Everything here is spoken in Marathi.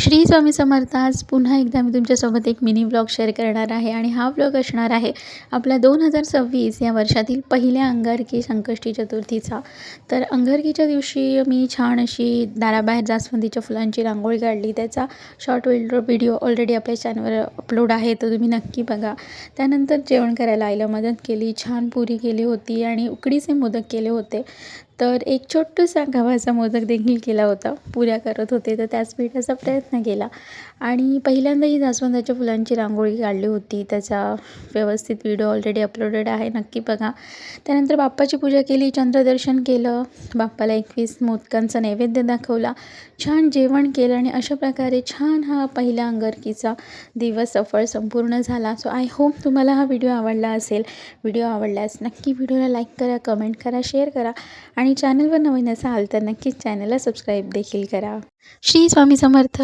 श्री स्वामी समर्थ आज पुन्हा एकदा मी तुमच्यासोबत एक मिनी ब्लॉग शेअर करणार आहे आणि हा ब्लॉग असणार आहे आपल्या दोन हजार सव्वीस या वर्षातील पहिल्या अंगारकी संकष्टी चतुर्थीचा. तर अंगारकीच्या दिवशी मी छान अशी दाराबाहेर जास्वंदीच्या फुलांची रांगोळी काढली. त्याचा शॉर्ट व्हिडिओ व्हिडिओ ऑलरेडी आपल्या चॅनलवर अपलोड आहे तर तुम्ही नक्की बघा. त्यानंतर जेवण करायला आईला मदत केली छान पुरी केली होती आणि उकडीचे मोदक केले होते. तर एक छोटूसा गव्हाचा मोदक देखील केला होता. पुऱ्या करत होते तर त्याच पिठाचा प्रयत्न केला. आणि पहिल्यांदाही जास्वंदाच्या फुलांची रांगोळी काढली होती. त्याचा व्यवस्थित व्हिडिओ ऑलरेडी अपलोडेड आहे नक्की बघा. त्यानंतर बाप्पाची पूजा केली चंद्रदर्शन केलं. बाप्पाला एकवीस मोदकांचा नैवेद्य दाखवला. छान जेवण केलं आणि अशा प्रकारे छान हा पहिल्या अंगारकीचा दिवस सफळ संपूर्ण झाला. सो आय होप तुम्हाला हा व्हिडिओ आवडला असेल. व्हिडिओ आवडल्यास नक्की व्हिडिओला लाईक करा कमेंट करा शेअर करा. आणि आणि चॅनलवर नवीन असाल तर नक्कीच चॅनलला सबस्क्राईब देखील करा. श्री स्वामी समर्थ.